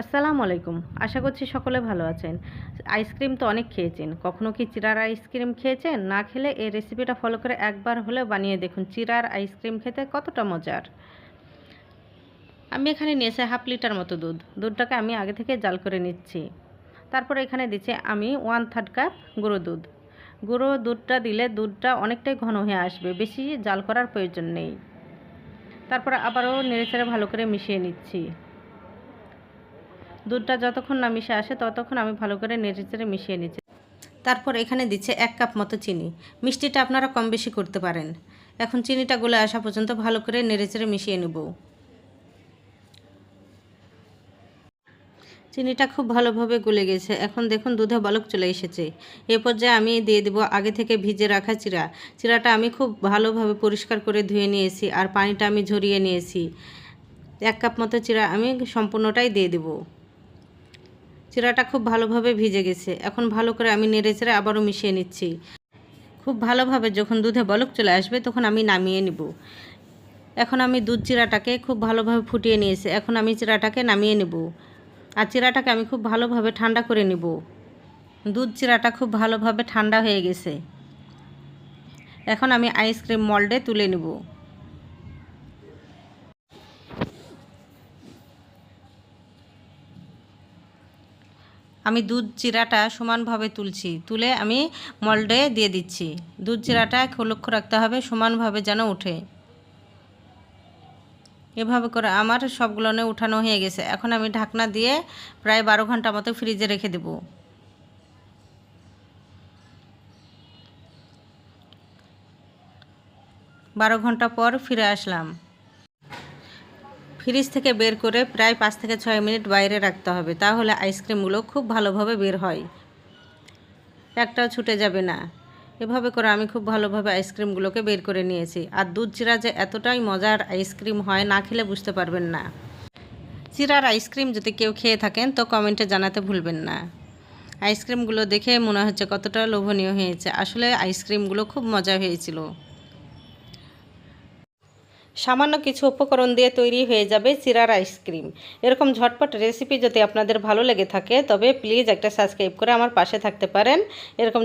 আসসালামু আলাইকুম। আশা করছি সকলে ভালো আছেন। আইসক্রিম তো অনেক খেয়েছেন। কখনো কি চিরার আইসক্রিম খেয়েছেন? না খেলে এই রেসিপিটা ফলো করে একবার হলে বানিয়ে দেখুন চিরার আইসক্রিম খেতে কতটা মজার। আমি এখানে নিয়েছি হাফ লিটার মতো দুধ। দুধটাকে আমি আগে থেকে জাল করে নিচ্ছি। তারপরে এখানে দিচ্ছি আমি ওয়ান থার্ড কাপ গুঁড়ো দুধ। গুঁড়ো দুধটা দিলে দুধটা অনেকটাই ঘন হয়ে আসবে। বেশি জাল করার প্রয়োজন নেই। তারপরে আবারও নেড়েচেড়ে ভালো করে মিশিয়ে নিচ্ছি। দুধটা যতক্ষণ না মিশে আসে, ততক্ষণ আমি ভালো করে নেড়েচেড়ে মিশিয়ে নিচ্ছি। তারপর এখানে দিচ্ছে এক কাপ মতো চিনি। মিষ্টিটা আপনারা কম বেশি করতে পারেন। এখন চিনিটা গলে আসা পর্যন্ত ভালো করে নেড়েচেড়ে মিশিয়ে নেব। চিনিটা খুব ভালোভাবে গলে গেছে। এখন দেখুন দুধে বলক চলে এসেছে। এ পর্যায়ে আমি দিয়ে দেব আগে থেকে ভিজে রাখা চিরা। চিরাটা আমি খুব ভালোভাবে পরিষ্কার করে ধুয়ে নিয়েছি আর পানিটা আমি ঝরিয়ে নিয়েছি। এক কাপ মতো চিরা আমি সম্পূর্ণটাই দিয়ে দেবো। চিরাটা খুব ভালোভাবে ভিজে গেছে। এখন ভালো করে আমি নেড়ে চেড়ে আবারও মিশিয়ে নিচ্ছি। খুব ভালোভাবে যখন দুধে বলক চলে আসবে, তখন আমি নামিয়ে নিব। এখন আমি দুধ চিরাটাকে খুব ভালোভাবে ফুটিয়ে নিয়েছি। এখন আমি চিরাটাকে নামিয়ে নেব। আর চিরাটাকে আমি খুব ভালোভাবে ঠান্ডা করে নিব। দুধ চিরাটা খুব ভালোভাবে ঠান্ডা হয়ে গেছে। এখন আমি আইসক্রিম মল্ডে তুলে নেব। আমি দুধ চিরাটা সমানভাবে তুলছি, তুলে আমি মল্ডে দিয়ে দিচ্ছি। দুধ চিরাটা লক্ষ্য রাখতে হবে, সমানভাবে যেন উঠে এভাবে করে আমার সবগুলো উঠানো হয়ে গেছে। এখন আমি ঢাকনা দিয়ে প্রায় বারো ঘণ্টা মতো ফ্রিজে রেখে দেব। বারো ঘণ্টা পর ফিরে আসলাম। ফ্রিজ থেকে বের করে প্রায় পাঁচ থেকে ছয় মিনিট বাইরে রাখতে হবে, তাহলে আইসক্রিমগুলো খুব ভালোভাবে বের হয়। একটাও ছুটে যাবে না। এভাবে করে আমি খুব ভালোভাবে আইসক্রিমগুলোকে বের করে নিয়েছি। আর দুধ চিরা যে এতটাই মজার আইসক্রিম হয়, না খেলে বুঝতে পারবেন না। চিরার আইসক্রিম যদি কেউ খেয়ে থাকেন, তো কমেন্টে জানাতে ভুলবেন না। আইসক্রিমগুলো দেখে মনে হচ্ছে কতটা লোভনীয় হয়েছে। আসলে আইসক্রিমগুলো খুব মজা হয়েছিল। সামান্য কিছু উপকরণ দিয়ে তৈরি হয়ে যাবে চিরার আইসক্রিম এরকম ঝটপট রেসিপি যদি আপনাদের ভালো লেগে থাকে, তবে প্লিজ একটা সাবস্ক্রাইব করে আমার পাশে থাকতে পারেন। এরকম